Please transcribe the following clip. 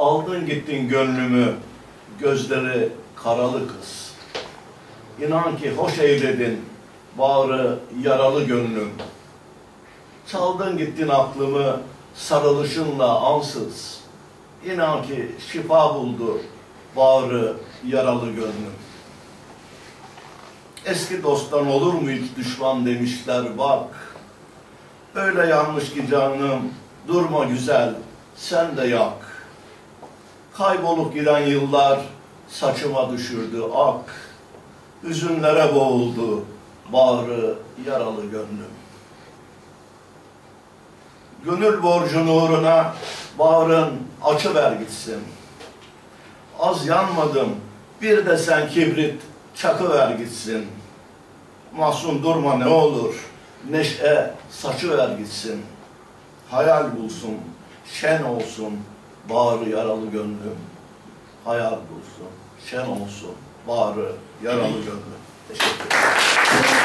Aldın gittin gönlümü, gözleri karalı kız. İnan ki hoş eyledin, bağrı yaralı gönlüm. Çaldın gittin aklımı, sarılışınla ansız. İnan ki şifa buldu, bağrı yaralı gönlüm. Eski dosttan olur mu hiç düşman demişler bak. Öyle yanlış ki canım, durma güzel, sen de yak. Kaybolup giden yıllar saçıma düşürdü ak. Üzünlere boğuldu, bağrı yaralı gönlüm. Gönül borcun uğruna bağrın açıver gitsin. Az yanmadım, bir de sen kibrit çakıver gitsin. Mahzun durma ne olur, neşe saçıver gitsin. Hayal bulsun, şen olsun, bağrı yaralı gönlüm. Hayal bulsun, şen olsun, bağrı yaralı gönlüm. Teşekkür ederim.